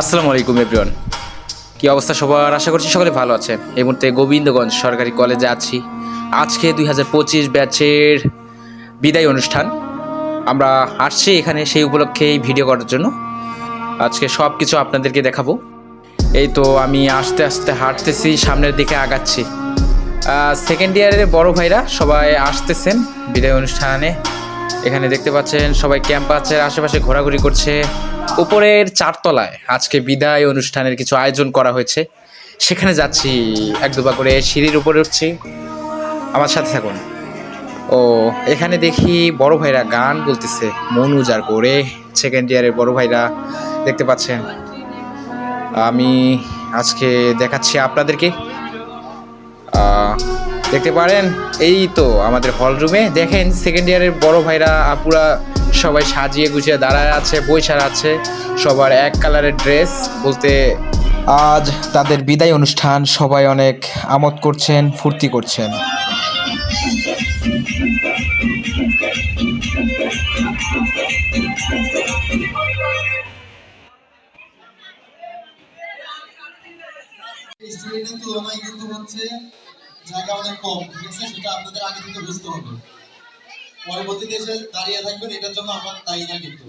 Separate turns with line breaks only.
আসসালামু আলাইকুম এভরিওয়ান কি অবস্থা সবার? আশা করছি সকলে ভালো আছেন এই মুহূর্তে গোবিন্দগঞ্জ সরকারি কলেজে আছি। আজকে দুই হাজার পঁচিশ ব্যাচের বিদায় অনুষ্ঠান। আমরা আসছি এখানে সেই উপলক্ষেই ভিডিও করার জন্য। আজকে সব কিছু আপনাদেরকে দেখাবো। এই তো আমি আস্তে আস্তে হাঁটতেছি, সামনের দিকে আগাচ্ছি। সেকেন্ড ইয়ারের বড় ভাইরা সবাই আসতেছেন বিদায় অনুষ্ঠানে। এখানে দেখতে পাচ্ছেন সবাই ক্যাম্পাসের আশেপাশে ঘোরাঘুরি করছে। উপরের চারতলায় আজকে বিদায় অনুষ্ঠানের কিছু আয়োজন করা হয়েছে। সেখানে যাচ্ছি, এক দুবার করে সিঁড়ির উপরে উঠছি। আমার সাথে থাকুন। ও, এখানে দেখি বড় ভাইরা গান বলতেছে মনুজার করে সেকেন্ড ইয়ারের বড় ভাইরা, দেখতে পাচ্ছেন। আমি আজকে দেখাচ্ছি আপনাদেরকে। দেখতে পারেন? এই তো আমাদের হল রুমে দেখেন সেকেন্ড ইয়ারের বড় ভাইরা আপুরা সবাই সাজিয়ে গুছিয়ে দাঁড়ায় আছে ছাড়া আছে সবার এক কালারের ড্রেস বলতে আজ তাদের বিদায় অনুষ্ঠান। সবাই অনেক আমোদ করছেন, ফুর্তি করছেন।
তুলনায় কিন্তু হচ্ছে জায়গা অনেক কম। ঠিক আছে সেটা আপনাদের আগে থেকে বুঝতে হবে। পরবর্তীতে এসে দাঁড়িয়ে থাকবেন, এটার জন্য আমার তাই না কিন্তু।